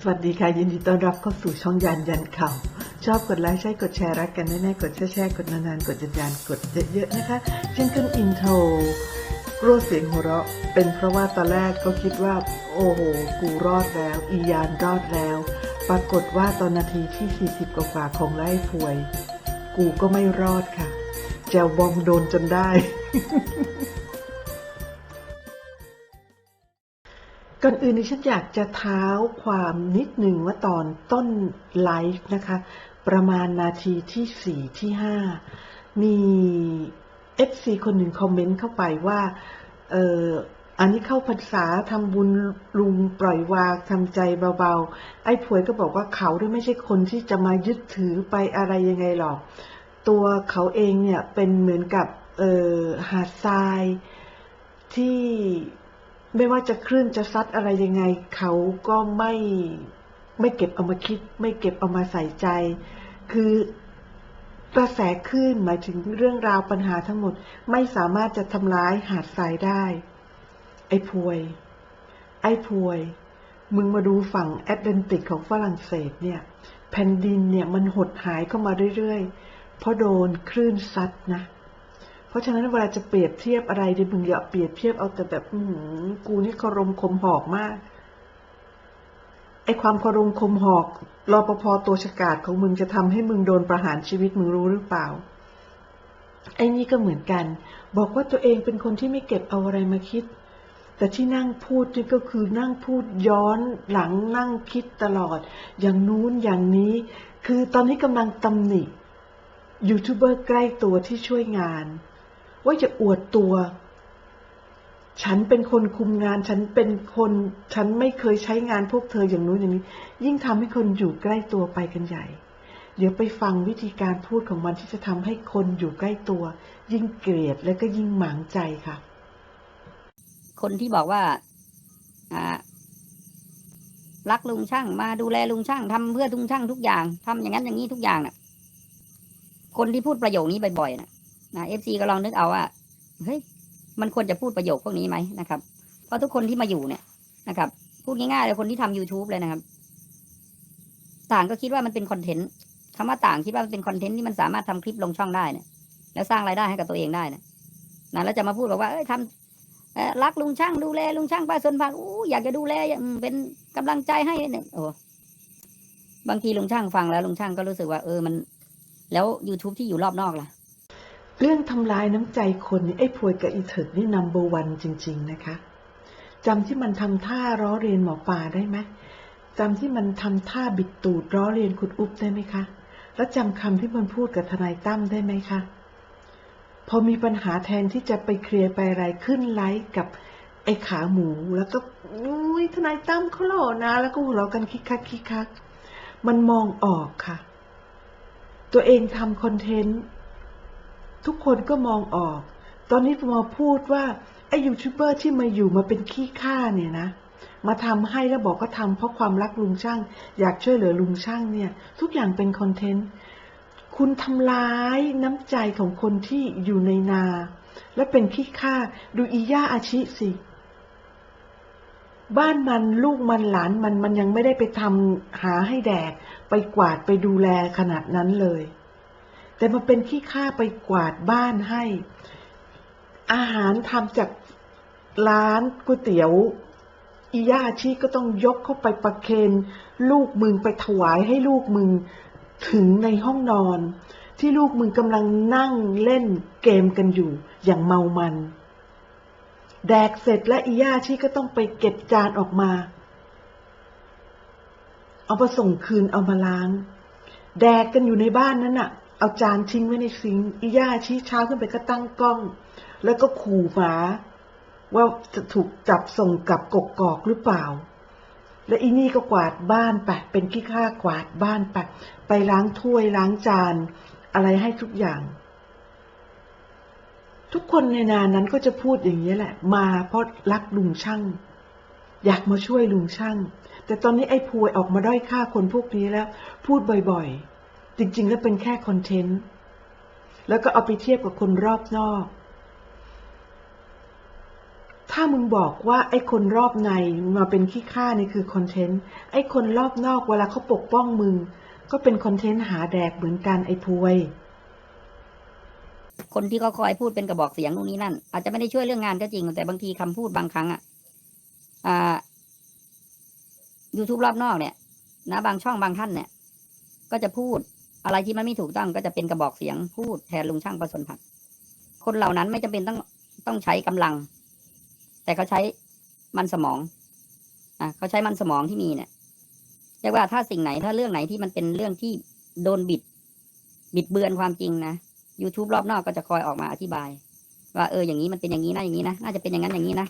สวัสดีค่ะ ยินดีต้อนรับเข้าสู่ช่องยันยันข่าวชอบกดไลค์ใช่กดแชร์รักกันแน่ๆกดแชร์แชร์กดนานๆกดยันยันกดเยอะๆนะคะ เช่นขึ้นอินโทรรัวเสียงหัวเราะ เป็นเพราะว่าตอนแรกก็คิดว่า โอ้โห กูรอดแล้ว อียานรอดแล้ว ปรากฏว่าตอนนาทีที่ 40 กว่าๆของไล่พวย กูก็ไม่รอดค่ะแจวบองโดนจนได้ ก่อนอื่นดิฉันอยากจะเท้าความนิดหนึ่งว่าตอนต้นไลฟ์นะคะ ประมาณนาทีที่สี่ที่ห้ามี FC คนหนึ่งคอมเมนต์เข้าไปว่า เอออันนี้เข้าพรรษาทำบุญลุงปล่อยวางทำใจเบาๆ ไอ้ผวยก็บอกว่าเขาด้วยไม่ใช่คนที่จะมายึดถือไปอะไรยังไงหรอก ตัวเขาเองเนี่ยเป็นเหมือนกับเออหาดทรายที่ ไม่ว่าจะคลื่นจะซัดอะไรยังไง เขาก็ไม่ไม่เก็บเอามาคิด ไม่เก็บเอามาใส่ใจ คือกระแสคลื่นหมายถึงเรื่องราวปัญหาทั้งหมด ไม่สามารถจะทำร้ายหาดทรายได้ ไอ้พวย ไอ้พวย มึงมาดูฝั่งแอตแลนติกของฝรั่งเศสเนี่ย แผ่นดินเนี่ยมันหดหายเข้ามาเรื่อยๆเพราะโดนคลื่นซัดนะ เพราะฉะนั้นเวลาจะเปรียบเทียบอะไรดิมึงอย่าเปรียบเทียบเอาแต่แบบอื้อหืกูนี่คารมคมหอกมากไอความคารมคมหอกรอปภตัวฉกาจของมึงจะทำให้มึงโดนประหารชีวิตมึงรู้หรือเปล่า ไอ้นี่ก็เหมือนกัน บอกว่าตัวเองเป็นคนที่ไม่เก็บเอาอะไรมาคิด แต่ที่นั่งพูดนี่ก็คือนั่งพูดย้อนหลังนั่งคิดตลอด อย่างนู้นอย่างนี้ คือตอนนี้กำลังตำหนิยูทูบเบอร์ใกล้ตัวที่ช่วยงาน ว่าจะอวดตัว ฉันเป็นคนคุมงาน ฉันเป็นคน ฉันไม่เคยใช้งานพวกเธออย่างนู้นอย่างนี้ ยิ่งทำให้คนอยู่ใกล้ตัวไปกันใหญ่ เดี๋ยวไปฟังวิธีการพูดของมันที่จะทำให้คนอยู่ใกล้ตัว ยิ่งเกลียดและก็ยิ่งหมางใจค่ะ คนที่บอกว่าอ่ารักลุงช่างมาดูแลลุงช่างทำเพื่อลุงช่างทุกอย่างทำอย่างนั้นอย่างนี้ทุกอย่างน่ะ คนที่พูดประโยคนี้บ่อยๆน่ะ นะเอฟซีก็ลองนึกเอาว่าเฮ้ยมันควรจะพูดประโยคพวกนี้ไหมนะครับ เพราะทุกคนที่มาอยู่เนี่ยนะครับ พูดง่ายๆเลยคนที่ทำ youtube เลยนะครับ ต่างก็คิดว่ามันเป็นคอนเทนต์คำว่าต่างคิดว่ามันเป็นคอนเทนต์ที่มันสามารถทำคลิปลงช่องได้เนี่ยแล้วสร้างรายได้ให้กับตัวเองได้นะนะแล้วจะมาพูดบอกว่าเอ้ยทำรักลุงช่างดูแลลุงช่างป้าสนพันธ์อู้อยากจะดูแลอืมเป็นกำลังใจให้เนี่ยโอ้บางทีลุงช่างฟังแล้วลุงช่างก็รู้สึกว่า เออมัน แล้ว youtube ที่อยู่รอบนอกล่ะ เรื่องทำลายน้ำใจคนนี่ไอ้พวยกับอีเถิดนี่นัมเบอร์วันจริง ๆ นะคะจำที่มันทำท่าล้อเรียนหมอปลาได้ไหมจำที่มันทำท่าบิดตูดล้อเรียนคุณอุ๊บได้ไหมคะ แล้วจำคำที่มันพูดกับทนายตั้มได้ไหมคะ พอมีปัญหาแทนที่จะไปเคลียร์ไปอะไรขึ้นไลฟ์กับไอ้ขาหมูแล้วก็อุ้ยทนายตั้มเขาหล่อนะ แล้วก็หัวเราะกันคิกคักคิกคักมันมองออกค่ะ ตัวเองทำคอนเทนต์ ทุกคนก็มองออก ตอนนี้มาพูดว่าไอ้ยูทูบเบอร์ที่มาอยู่มาเป็นขี้ข้าเนี่ยนะ มาทำให้แล้วบอกก็ทำเพราะความรักลุงช่าง อยากช่วยเหลือลุงช่างเนี่ย ทุกอย่างเป็นคอนเทนต์ คุณทำร้ายน้ำใจของคนที่อยู่ในนา และเป็นขี้ข้าดูอีย่าอาชิสิบ้านมันลูกมันหลานมันมันยังไม่ได้ไปทำหาให้แดก ไปกวาดไปดูแลขนาดนั้นเลย แต่มาเป็นขี้ข้าไปกวาดบ้านให้ อาหารทำจากร้านก๋วยเตี๋ยวอีย่าชีก็ต้องยกเข้าไปประเคนลูกมึงไปถวายให้ลูกมึงถึงในห้องนอน ที่ลูกมึงกำลังนั่งเล่นเกมกันอยู่อย่างเมามัน แดกเสร็จและอีย่าชีก็ต้องไปเก็บจานออกมา เอามาส่งคืนเอามาล้าง แดกกันอยู่ในบ้านนั้นน่ะ เอาจานทิ้งไว้ในซิงอีย่าชี้เช้าขึ้นไปก็ตั้งกล้อง แล้วก็ขู่หมาว่าจะถูกจับส่งกลับกกอกหรือเปล่า และอีนี่ก็กวาดบ้านไปเป็นขี้ข้ากวาดบ้านไปไปล้างถ้วยล้างจาน อะไรให้ทุกอย่าง ทุกคนในนานนั้นก็จะพูดอย่างนี้แหละ มาเพราะรักลุงช่าง อยากมาช่วยลุงช่าง แต่ตอนนี้ไอ้พวยออกมาด้อยค่าคนพวกนี้แล้ว พูดบ่อยๆ จริง ๆ แล้วเป็นแค่คอนเทนต์ แล้วก็เอาไปเทียบกับคนรอบนอก ถ้ามึงบอกว่าไอ้คนรอบในมาเป็นขี้ข้านี่คือคอนเทนต์ ไอ้คนรอบนอกเวลาเขาปกป้องมึง ก็เป็นคอนเทนต์หาแดกเหมือนกันไอ้พวย คนที่เขาคอยพูดเป็นกระบอกเสียงนู่นนี่นั่น อาจจะไม่ได้ช่วยเรื่องงานก็จริง แต่บางทีคำพูดบางครั้งอะอ่า YouTube รอบนอกเนี่ยนะบางช่องบางท่านเนี่ย ก็จะพูด อะไรที่มันไม่ถูกต้องก็จะเป็นกระบอกเสียงพูดแทนลุงช่างประสนผักคนเหล่านั้นไม่จำเป็นต้องต้องใช้กำลัง แต่เขาใช้มันสมองอะเขาใช้มันสมองที่มีเนี่ยเรียกว่าถ้าสิ่งไหนถ้าเรื่องไหนที่มันเป็นเรื่องที่โดนบิด บิดเบือนความจริงนะ YouTube รอบนอกก็จะคอยออกมาอธิบาย ว่าเอออย่างนี้มันเป็นอย่างนี้นะอย่างนี้นะน่าจะเป็นอย่างนั้นอย่างนี้นะ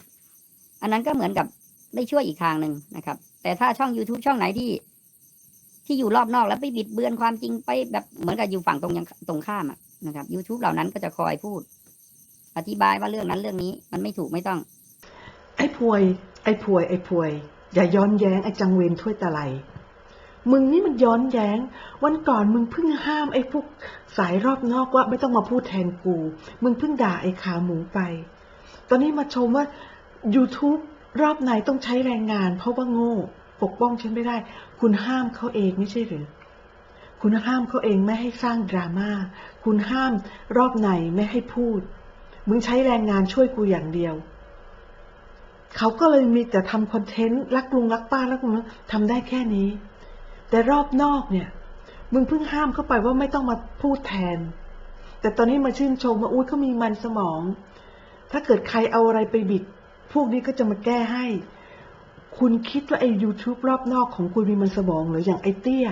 อันนั้นก็เหมือนกับได้ช่วยอีกทางหนึ่งนะครับ แต่ถ้าช่อง YouTube ช่องไหนที่ ที่อยู่รอบนอกแล้วไปบิดเบือนความจริงไปแบบเหมือนกับอยู่ฝั่งตรงยังตรงข้ามอะนะครับ YouTube เหล่านั้นก็จะคอยพูด อธิบายว่าเรื่องนั้นเรื่องนี้ มันไม่ถูกไม่ต้อง ไอ้พวย ไอ้พวย ไอ้พวย อย่าย้อนแย้งไอ้จังเวนถ้วยตะไลมึงนี่มันย้อนแย้ง วันก่อนมึงเพิ่งห้ามไอ้พวกสายรอบนอกว่าไม่ต้องมาพูดแทนกู มึงเพิ่งด่าไอ้ขาหมูไป ตอนนี้มาชมว่า YouTube รอบไหนต้องใช้แรงงานเพราะว่าโง่ ปกป้องฉันไม่ได้ คุณห้ามเขาเองไม่ใช่หรือ คุณห้ามเขาเองไม่ให้สร้างดราม่า คุณห้ามรอบไหนไม่ให้พูด มึงใช้แรงงานช่วยกูอย่างเดียว เขาก็เลยมีแต่ทำคอนเทนต์รักลุงรักป้ารักลุงทำได้แค่นี้ แต่รอบนอกเนี่ย มึงเพิ่งห้ามเข้าไปว่าไม่ต้องมาพูดแทน แต่ตอนนี้มาชื่นชมว่าอุ้ยเขามีมันสมอง ถ้าเกิดใครเอาอะไรไปบิด พวกนี้ก็จะมาแก้ให้ คุณคิดว่าไอ้ YouTube รอบนอกของคุณมีมันสมองหรืออย่างไอ้เตี้ย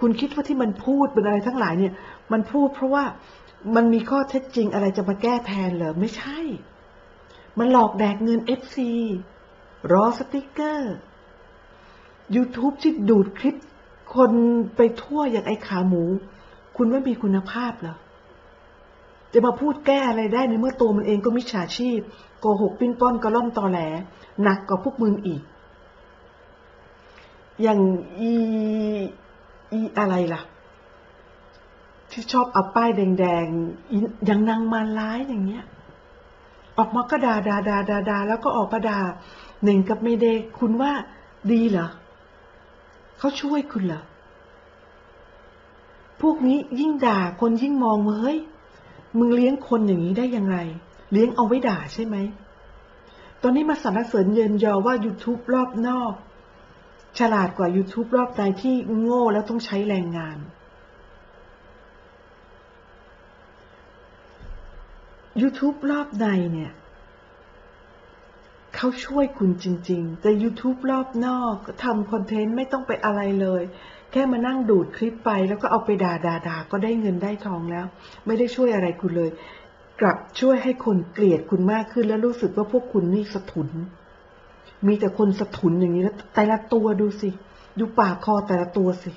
คุณคิดว่าที่มันพูดเป็นอะไรทั้งหลายเนี่ย มันพูดเพราะว่ามันมีข้อเท็จจริงอะไรจะมาแก้แทนเหรอไม่ใช่ มันหลอกแดกเงิน FC รอสติกเกอร์ YouTube ที่ดูดคลิป คนไปทั่วอย่างไอ้ขาหมู คุณว่ามีคุณภาพเหรอ จะมาพูดแก้อะไรได้ในเมื่อตัวมันเองก็มิจฉาชีพ โกหกปิ้นป้อนกระล่อนตอแหลหนักกว่าพวกมึงอีก อย่างอีอีอะไรล่ะ ที่ชอบเอาป้ายแดงๆอย่างนางมาร้ายอย่างเงี้ย ออกมาก็ด่าด่าด่าด่าดาแล้วก็ออกมาดาหนึ่งกับเมเดคุณว่าดีเหรอเขาช่วยคุณเหรอพวกนี้ยิ่งด่าคนยิ่งมองว่าเฮ้ย มึงเลี้ยงคนอย่างนี้ได้ยังไง เลี้ยงเอาไว้ด่าใช่ไหม ตอนนี้มาสรรเสริญเยินยอว่า YouTube รอบนอก ฉลาดกว่า YouTube รอบในที่โง่แล้วต้องใช้แรงงาน YouTube รอบในเนี่ยเขาช่วยคุณจริง ๆ แต่ YouTube รอบนอกทำคอนเทนต์ไม่ต้องไปอะไรเลย แค่มานั่งดูดคลิปไป แล้วก็เอาไปด่าด่าด่าก็ได้เงินได้ทองแล้ว ไม่ได้ช่วยอะไรคุณเลย กลับช่วยให้คนเกลียดคุณมากขึ้นแล้วรู้สึกว่าพวกคุณนี่สะทุน มีแต่คนสะทุนอย่างนี้แล้วแต่ละตัวดูสิ ดูปากคอแต่ละตัวสิ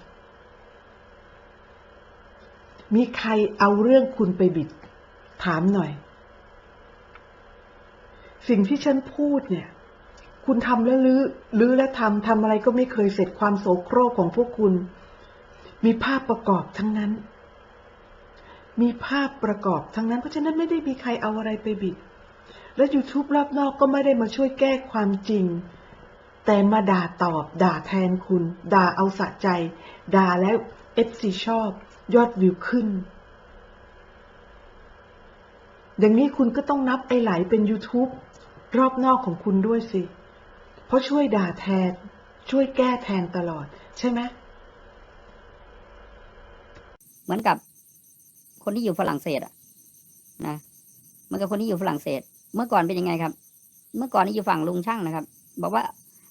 มีใครเอาเรื่องคุณไปบิด ถามหน่อย สิ่งที่ฉันพูดเนี่ย คุณทำแล้วลื้อลื้อและทำทำอะไรก็ไม่เคยเสร็จความโสโครกของพวกคุณ มีภาพประกอบทั้งนั้น มีภาพประกอบทั้งนั้น เพราะฉะนั้นไม่ได้มีใครเอาอะไรไปบิด และ YouTube รอบนอกก็ไม่ได้มาช่วยแก้ความจริง แต่มาด่าตอบ ด่าแทนคุณ ด่าเอาสะใจ ด่าแล้ว FC ชอบ ยอดวิวขึ้นอย่างนี้คุณก็ต้องนับไอ้ไหลเป็น YouTube รอบนอกของคุณด้วยสิ เพราะช่วยด่าแทน ช่วยแก้แทนตลอด ใช่ไหมเหมือนกับ คนที่อยู่ฝรั่งเศสอะนะเหมือนกับคนที่อยู่ฝรั่งเศส เมื่อก่อนเป็นยังไงครับ เมื่อก่อนนี่อยู่ฝั่งลุงช่างนะครับ บอกว่า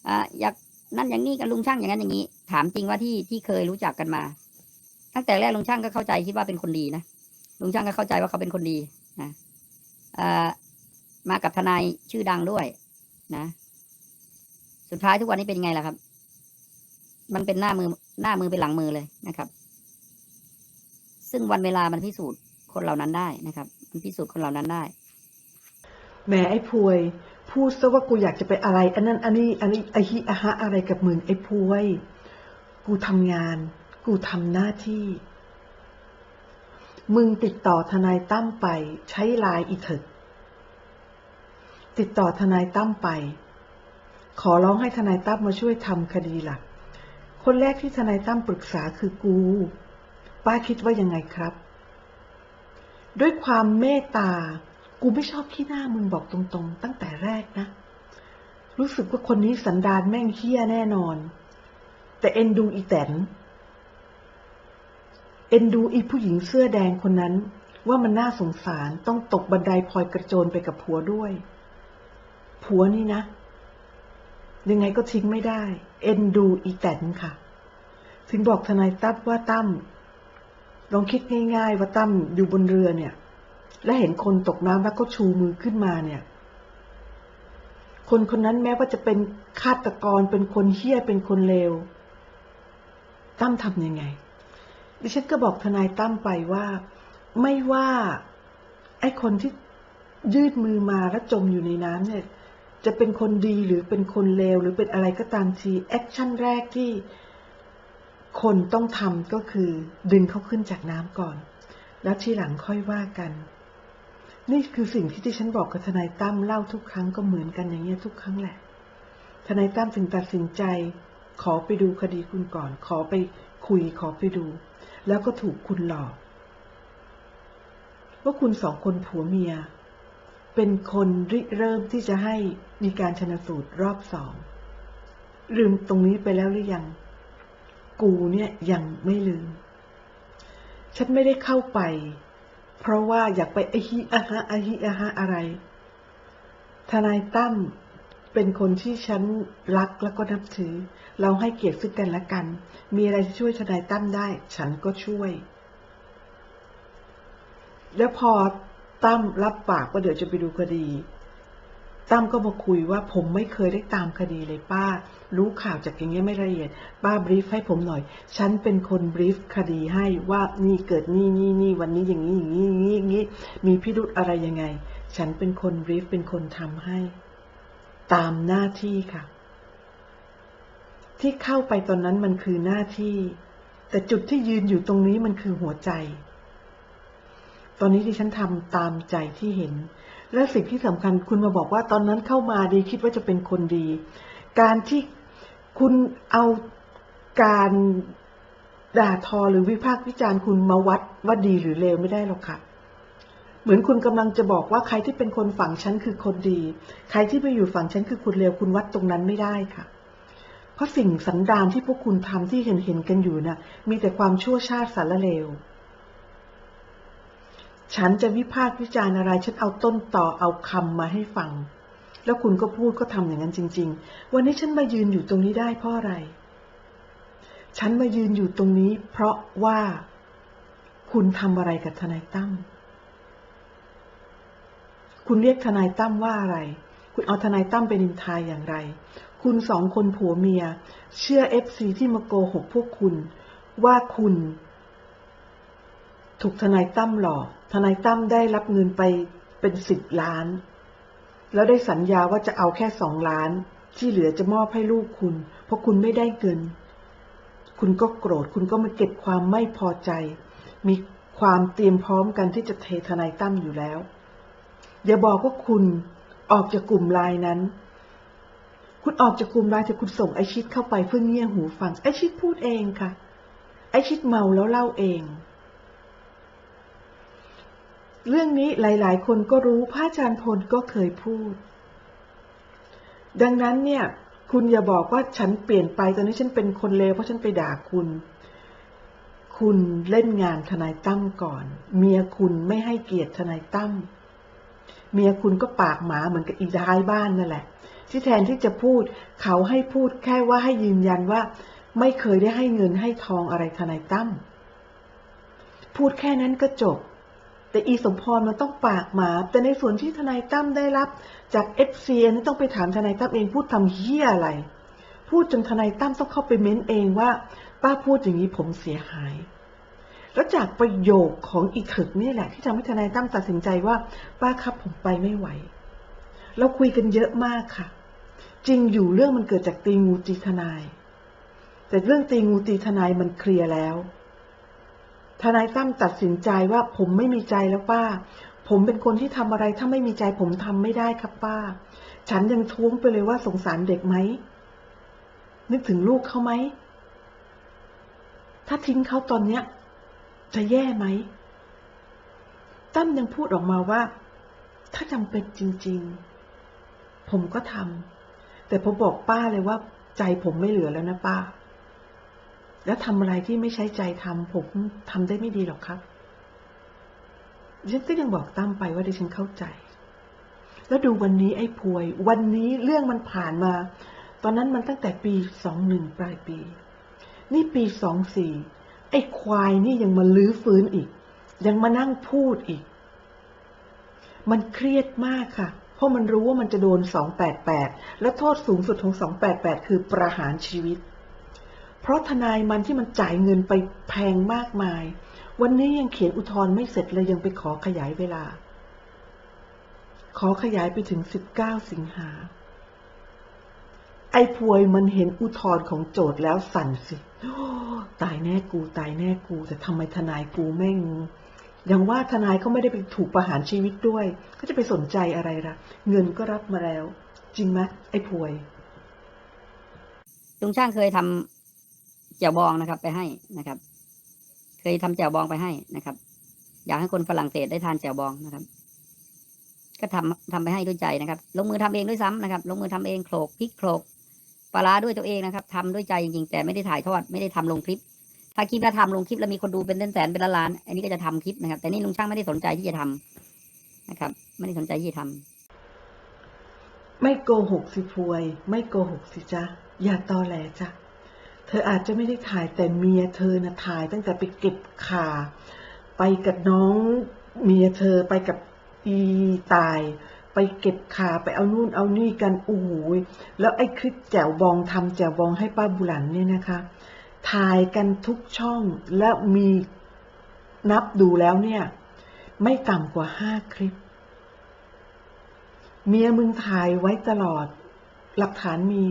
อ่าอยากนั่นอย่างนี้กับลุงช่างอย่างนั้นอย่างนี้ ถามจริงว่าที่ที่เคยรู้จักกันมา ตั้งแต่แรกลุงช่างก็เข้าใจคิดว่าเป็นคนดีนะลุงช่างก็เข้าใจว่าเขาเป็นคนดีนะอ่ามากับทนายชื่อดังด้วย นะ สุดท้ายทุกวันนี้เป็นยังไงล่ะครับ มันเป็นหน้ามือหน้ามือเป็นหลังมือเลยนะครับ ซึ่งวันเวลามันพิสูจน์คนเหล่านั้นได้นะครับ มันพิสูจน์คนเหล่านั้นได้แหมไอ้พวย พูดซะว่ากูอยากจะไปอะไร อันนั้นอันนี้อันนี้ไอฮิอะฮะอะไรกับมึงไอ้พวย กูทำงาน กูทำหน้าที่ มึงติดต่อทนายตั้มไป ใช้ไลน์อีเถิดติดต่อทนายตั้มไป ขอร้องให้ทนายตั้มมาช่วยทำคดีหลัก คนแรกที่ทนายตั้มปรึกษาคือกู ป้าคิดว่ายังไงครับ ด้วยความเมตตา กูไม่ชอบขี้หน้ามึงบอกตรงๆ ตั้งแต่แรกนะ รู้สึกว่าคนนี้สันดานแม่งเฮี้ยแน่นอน แต่เอ็นดูอีแตนเอ็นดูอีผู้หญิงเสื้อแดงคนนั้น ว่ามันน่าสงสารต้องตกบันไดพลอยกระโจนไปกับผัวด้วย ผัวนี่นะ ยังไงก็ทิ้งไม่ได้ เอ็นดูอีแตนค่ะ ถึงบอกทนายตั้มว่าตั้มลองคิดง่าย ๆ ว่าตั้มอยู่บนเรือเนี่ย และเห็นคนตกน้ำแล้วก็ชูมือขึ้นมาเนี่ย คนคนนั้นแม้ว่าจะเป็นฆาตกรเป็นคนเฮี้ยเป็นคนเลวตั้มทำยังไง ดิฉันก็บอกทนายตั้มไปว่า ไม่ว่า ไอ้คนที่ยืดมือมาแล้วจมอยู่ในน้ำเนี่ย จะเป็นคนดีหรือเป็นคนเลวหรือเป็นอะไรก็ตามทีแอคชั่นแรกที่คนต้องทำก็คือดึงเขาขึ้นจากน้ำก่อน แล้วทีหลังค่อยว่ากัน นี่คือสิ่งที่ที่ฉันบอกกับทนายตั้มเล่าทุกครั้งก็เหมือนกันอย่างเงี้ยทุกครั้งแหละ ทนายตั้มถึงตัดสินใจ ขอไปดูคดีคุณก่อน ขอไปคุยขอไปดู แล้วก็ถูกคุณหลอก ว่าคุณสองคนผัวเมีย เป็นคนริเริ่มที่จะให้มีการชนสูตรรอบสองลืมตรงนี้ไปแล้วหรือยัง กูเนี่ยยังไม่ลืม ฉันไม่ได้เข้าไป เพราะว่าอยากไปอะฮิอะฮะอะฮิอะฮะอะไร ทนายตั้มเป็นคนที่ฉันรักแล้วก็นับถือ เราให้เกียรติซึ่งกันและกัน มีอะไรที่ช่วยทนายตั้มได้ ฉันก็ช่วย แล้วพอ ตั้มรับปากว่าเดี๋ยวจะไปดูคดี ตั้มก็มาคุยว่าผมไม่เคยได้ตามคดีเลยป้า รู้ข่าวจากอย่างเงี้ยไม่ละเอียด ป้าบรีฟให้ผมหน่อย ฉันเป็นคนบรีฟคดีให้ว่านี่เกิดนี่นี่นี่วันนี้อย่างนี้อย่างนี้อย่างนี้อย่างนี้ มีพิรุธอะไรยังไง ฉันเป็นคนบรีฟเป็นคนทำให้ ตามหน้าที่ค่ะ ที่เข้าไปตอนนั้นมันคือหน้าที่ แต่จุดที่ยืนอยู่ตรงนี้มันคือหัวใจ ตอนนี้ที่ฉันทำตามใจที่เห็น และสิ่งที่สำคัญคุณมาบอกว่าตอนนั้นเข้ามาดีคิดว่าจะเป็นคนดี การที่คุณเอาการด่าทอหรือวิพากษ์วิจารณ์คุณมาวัดว่าดีหรือเลวไม่ได้หรอกค่ะ เหมือนคุณกำลังจะบอกว่าใครที่เป็นคนฝั่งฉันคือคนดี ใครที่ไปอยู่ฝั่งฉันคือคุณเลวคุณวัดตรงนั้นไม่ได้ค่ะ เพราะสิ่งสันดานที่พวกคุณทำที่เห็นเห็นกันอยู่น่ะ มีแต่ความชั่วชาติสารเลว ฉันจะวิพากษ์วิจารณ์อะไร ฉันเอาต้นต่อเอาคำมาให้ฟัง แล้วคุณก็พูดก็ทำอย่างนั้นจริง ๆ วันนี้ฉันมายืนอยู่ตรงนี้ได้เพราะอะไร ฉันมายืนอยู่ตรงนี้ เพราะว่าคุณทำอะไรกับทนายตั้ม คุณเรียกทนายตั้มว่าอะไร คุณเอาทนายตั้มไปนินทายอย่างไร คุณสองคนผัวเมีย เชื่อเอฟซีที่มาโกหกพวกคุณ ว่าคุณ ถูกทนายตั้มหลอก ทนายตั้มได้รับเงินไปเป็นสิบล้าน แล้วได้สัญญาว่าจะเอาแค่สองล้าน ที่เหลือจะมอบให้ลูกคุณ เพราะคุณไม่ได้เงิน คุณก็โกรธคุณก็มาเก็บความไม่พอใจ มีความเตรียมพร้อมกันที่จะเททนายตั้มอยู่แล้ว อย่าบอกว่าคุณออกจากกลุ่มไลน์นั้น คุณออกจากกลุ่มไลน์แต่คุณส่งไอชิดเข้าไปเพื่อเงี่ยหูฟังไอชิดพูดเองค่ะ ไอชิดเมาแล้วเล่าเอง เรื่องนี้หลายๆ คนก็รู้พระอาจารย์พลก็เคยพูด ดังนั้นเนี่ย คุณอย่าบอกว่าฉันเปลี่ยนไปตอนนี้ฉันเป็นคนเลวเพราะฉันไปด่าคุณ คุณเล่นงานทนายตั้มก่อน เมียคุณไม่ให้เกียรติทนายตั้มเมียคุณก็ปากหมาเหมือนกับอีท้ายบ้านนั่นแหละ ที่แทนที่จะพูด เขาให้พูดแค่ว่าให้ยืนยันว่า ไม่เคยได้ให้เงินให้ทองอะไรทนายตั้มพูดแค่นั้นก็จบ แต่อีสมพรมันต้องปากหมา แต่ในส่วนที่ทนายตั้มได้รับจากเอฟซีนี่ต้องไปถามทนายตั้มเองพูดทำเหี้ยอะไร พูดจนทนายตั้มต้องเข้าไปเม้นเองว่า ป้าพูดอย่างนี้ผมเสียหาย แล้วจากประโยคของอีกถึกนี่แหละ ที่ทำให้ทนายตั้มตัดสินใจว่า ป้าครับผมไปไม่ไหว เราคุยกันเยอะมากค่ะ จริงอยู่เรื่องมันเกิดจากตีงูตีทนาย แต่เรื่องตีงูตีทนายมันเคลียร์แล้ว ทนายตั้มตัดสินใจว่าผมไม่มีใจแล้วป้า ผมเป็นคนที่ทำอะไรถ้าไม่มีใจผมทำไม่ได้ครับป้า ฉันยังท้วงไปเลยว่าสงสารเด็กไหม นึกถึงลูกเขาไหม ถ้าทิ้งเขาตอนเนี้ย จะแย่ไหม ตั้มยังพูดออกมาว่า ถ้าจำเป็นจริง ๆ ผมก็ทำแต่ผมบอกป้าเลยว่า ใจผมไม่เหลือแล้วนะป้า แล้วทำอะไรที่ไม่ใช้ใจทำผมทำได้ไม่ดีหรอกครับฉันก็ยังบอกตั้มไปว่าดิฉันเข้าใจ แล้วดูวันนี้ไอ้พวย วันนี้เรื่องมันผ่านมา ตอนนั้นมันตั้งแต่ปีสองหนึ่งปลายปี นี่ปีสองสี่ไอ้ควายนี่ยังมาลื้อฟื้นอีก ยังมานั่งพูดอีก มันเครียดมากค่ะ เพราะมันรู้ว่ามันจะโดนสองแปดแปดและโทษสูงสุดของสองแปดแปดคือประหารชีวิต เพราะทนายมันที่มันจ่ายเงินไปแพงมากมาย วันนี้ยังเขียนอุทธรณ์ไม่เสร็จเลยยังไปขอขยายเวลา ขอขยายไปถึง 19 สิงหา ไอ้พวยมันเห็นอุทธรณ์ของโจทย์แล้วสั่นสิตายแน่กูตายแน่กู แต่ทำไมทนายกูแม่งอย่างว่าทนายเขาไม่ได้ไปถูกประหารชีวิตด้วยก็จะไปสนใจอะไรล่ะ เงินก็รับมาแล้ว จริงไหมไอ้พวยลุงช่างเคยทำ แจ่วบองนะครับ ไปให้นะครับ เคยทำแจ่วบองไปให้นะครับ อยากให้คนฝรั่งเศสได้ทานแจ่วบองนะครับ ก็ทำทำไปให้ด้วยใจนะครับ ลงมือทำเองด้วยซ้ำนะครับ ลงมือทำเองโขลกพริกโขลกปลาร้าด้วยตัวเองนะครับทำด้วยใจจริงๆ แต่ไม่ได้ถ่ายทอดไม่ได้ทำลงคลิป ถ้าคิดว่าทำลงคลิปแล้วมีคนดูเป็นแสนๆเป็นล้านๆอันนี้ก็จะทำคลิปนะครับ แต่นี่ลุงช่างไม่ได้สนใจที่จะทำนะครับ ไม่ได้สนใจที่จะทำไม่โกหกสิพวย ไม่โกหกสิจ๊ะ อย่าตอแหลจ้ะ เธออาจจะไม่ได้ถ่ายแต่เมียเธอนะถ่ายตั้งแต่ไปเก็บข่าไปกับน้องเมียเธอไปกับอีตาย ไปเก็บข่าไปเอานู่นเอานี่กันโอ้โหแล้วไอ้คลิปแจวบองทำแจวบองให้ป้าบุหลันเนี่ยนะคะ ถ่ายกันทุกช่องและมีนับดูแล้วเนี่ย ไม่ต่ำกว่าห้าคลิป เมียมึงถ่ายไว้ตลอด หลักฐานมี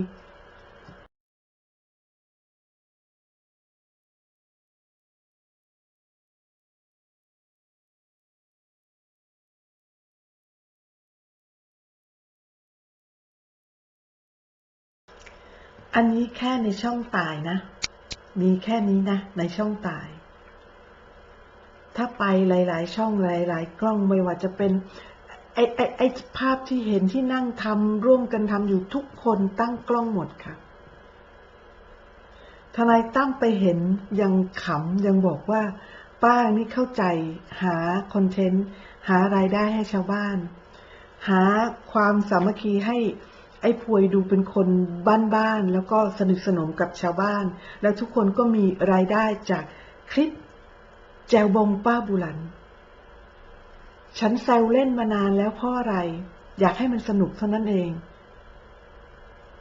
อันนี้แค่ในช่องตายนะ มีแค่นี้นะ ในช่องตาย ถ้าไปหลาย ๆ ช่องหลาย ๆ กล้องไม่ว่าจะเป็นไอ้ไอ้ไอ้ภาพที่เห็นที่นั่งทำร่วมกันทำอยู่ทุกคนตั้งกล้องหมดค่ะทนายตั้มไปเห็นยังขำยังบอกว่า ป้านี่เข้าใจหาคอนเทนต์หารายได้ให้ชาวบ้าน หาความสามัคคีให้ ไอ้พวยดูเป็นคนบ้านๆแล้วก็สนิทสนมกับชาวบ้าน แล้วทุกคนก็มีรายได้จากคลิปแจวบองป้าบุหลัน ฉันแซวเล่นมานานแล้วพราะอะไร อยากให้มันสนุกเท่านั้นเอง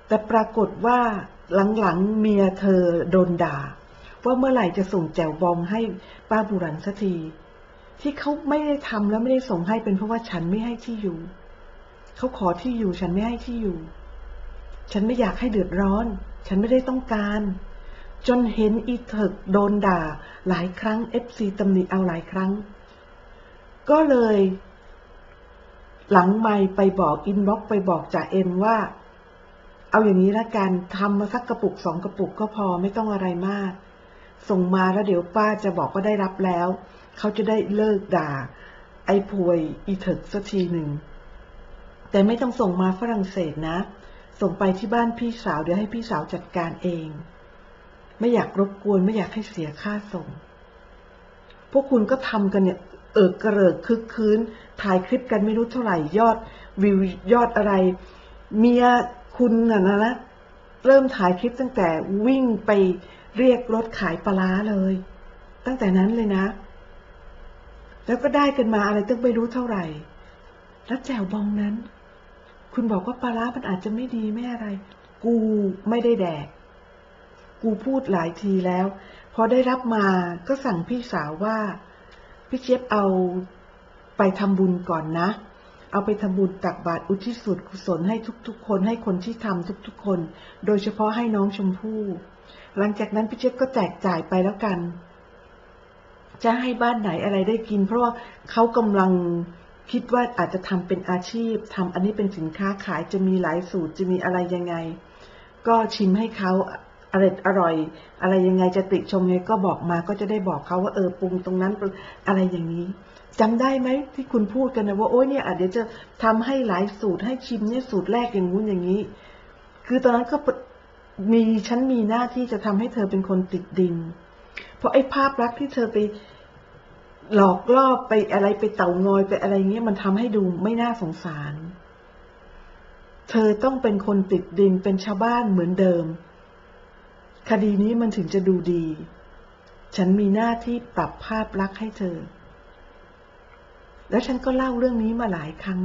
แต่ปรากฏว่าหลังๆเมียเธอโดนด่า ว่าเมื่อไหร่จะส่งแจวบองให้ป้าบุหลันสักที ที่เขาไม่ได้ทำแล้วไม่ได้ส่งให้เป็นเพราะว่าฉันไม่ให้ที่อยู่ เขาขอที่อยู่ฉันไม่ให้ที่อยู่ ฉันไม่อยากให้เดือดร้อน ฉันไม่ได้ต้องการ จนเห็นอีเถิกโดนด่า หลายครั้งเอฟซีตำหนิเอาหลายครั้ง ก็เลย หลังไม่ไปบอกอินบ็อกไปบอกจ่าเอ็มว่า เอาอย่างนี้ละกันทำมาสักกระปุกสองกระปุกก็พอไม่ต้องอะไรมาก ส่งมาแล้วเดี๋ยวป้าจะบอกว่าได้รับแล้ว เขาจะได้เลิกด่า ไอ้พวยอีเถิกสักทีหนึ่ง แต่ไม่ต้องส่งมาฝรั่งเศสนะ ส่งไปที่บ้านพี่สาวเดี๋ยวให้พี่สาวจัดการเอง ไม่อยากรบกวนไม่อยากให้เสียค่าส่ง พวกคุณก็ทำกันเนี่ย เอิกกระเริกคึกคืนถ่ายคลิปกันไม่รู้เท่าไหร่ยอดวิวยอดอะไร เมียคุณน่ะนะนะเริ่มถ่ายคลิปตั้งแต่วิ่งไปเรียกรถขายปลาร้าเลย ตั้งแต่นั้นเลยนะ แล้วก็ได้กันมาอะไรตั้งไม่รู้เท่าไหร่ แล้วแจวบองนั้น คุณบอกว่าปลาร้ามันอาจจะไม่ดีไม่อะไร กูไม่ได้แดก กูพูดหลายทีแล้ว พอได้รับมาก็สั่งพี่สาวว่า พี่เจี๊ยบเอาไปทำบุญก่อนนะ เอาไปทำบุญตักบาตรอุทิศส่วนกุศลให้ทุกๆ คนให้คนที่ทำทุกๆ คน โดยเฉพาะให้น้องชมพู่ หลังจากนั้นพี่เจี๊ยบก็แจกจ่ายไปแล้วกัน จะให้บ้านไหนอะไรได้กิน เพราะว่าเขากำลัง คิดว่าอาจจะทำเป็นอาชีพทำอันนี้เป็นสินค้าขายจะมีหลายสูตรจะมีอะไรยังไง ก็ชิมให้เขาอร่อยอร่อย อะไรยังไงจะติชมไงก็บอกมาก็จะได้บอกเขาว่าเออปรุงตรงนั้นอะไรอย่างนี้จำได้ไหมที่คุณพูดกันนะว่าโอ้ยเนี่ยอาจจะเดี๋ยวจะทำให้หลายสูตรให้ชิมเนี่ยสูตรแรกอย่างงู้นอย่างนี้ คือตอนนั้นก็มีฉันมีหน้าที่จะทำให้เธอเป็นคนติดดิน เพราะไอ้ภาพลักษณ์ที่เธอไป หลอกล่อไปอะไรไปเต่างอยไปอะไรเงี้ยมันทำให้ดูไม่น่าสงสาร เธอต้องเป็นคนติดดินเป็นชาวบ้านเหมือนเดิม คดีนี้มันถึงจะดูดี ฉันมีหน้าที่ปรับภาพลักษณ์ให้เธอ แล้วฉันก็เล่าเรื่องนี้มาหลายครั้ง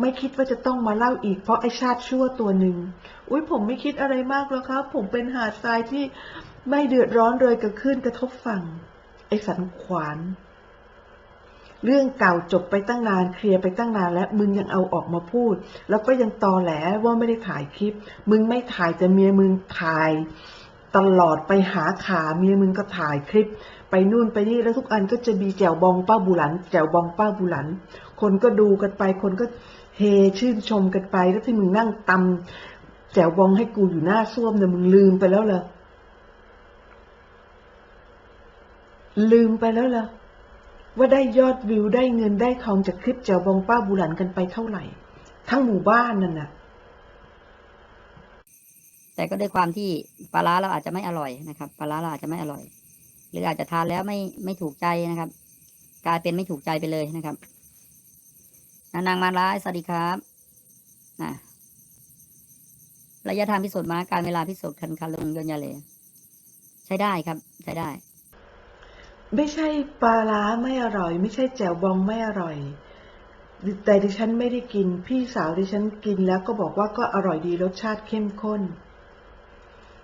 ไม่คิดว่าจะต้องมาเล่าอีกเพราะไอชาติชั่วตัวหนึ่งอุ้ยผมไม่คิดอะไรมากแล้วครับ ผมเป็นหาดทรายที่ไม่เดือดร้อนเลยกับคลื่นกระทบฝั่งไอสันขวาน เรื่องเก่าจบไปตั้งนานเคลียร์ไปตั้งนานแล้วมึงยังเอาออกมาพูด แล้วก็ยังตอแหลว่าไม่ได้ถ่ายคลิป มึงไม่ถ่ายแต่เมียมึงถ่ายตลอดไปหาขาเมียมึงก็ถ่ายคลิป ไปนู่นไปนี่แล้วทุกอันก็จะมีแจวบองป้าบุหลันแจวบองป้าบุหลัน คนก็ดูกันไป คนก็เฮชื่นชมกันไป แล้วที่มึงนั่งตำแจวบองให้กูอยู่หน้าส้วมเนี่ยมึงลืมไปแล้วเหรอลืมไปแล้วเหรอ ว่าได้ยอดวิวได้เงินได้ทองจากคลิปแจวบองป้าบุหลันกันไปเท่าไหร่ ทั้งหมู่บ้านนั่นน่ะ แต่ก็ด้วยความที่ปลาร้าเราอาจจะไม่อร่อยนะครับปลาร้าเราอาจจะไม่อร่อย หรืออาจจะทานแล้วไม่ไม่ถูกใจนะครับ กลายเป็นไม่ถูกใจไปเลยนะครับนางมาร้ายสวัสดีครับนะระยะทางพิสูจน์ม้าการเวลาพิสูจน์คันคาลงยนยาเลใช้ได้ครับ ใช้ได้ ไม่ใช่ปลาร้าไม่อร่อย ไม่ใช่แจ่วบองไม่อร่อย แต่ดิฉันไม่ได้กิน พี่สาวดิฉันกินแล้วก็บอกว่าก็อร่อยดีรสชาติเข้มข้น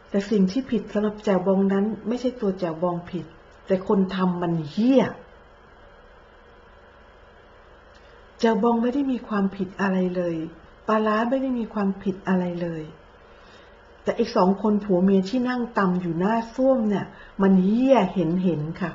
แต่สิ่งที่ผิดสำหรับแจ่วบองนั้น ไม่ใช่ตัวแจ่วบองผิด แต่คนทำมันเหี้ยแจ่วบองไม่ได้มีความผิดอะไรเลยปลาร้าไม่ได้มีความผิดอะไรเลยแต่ไอ้สองคนผัวเมียที่นั่งตำอยู่หน้าส้วมเนี่ย มันเหี้ยเห็นเห็นค่ะ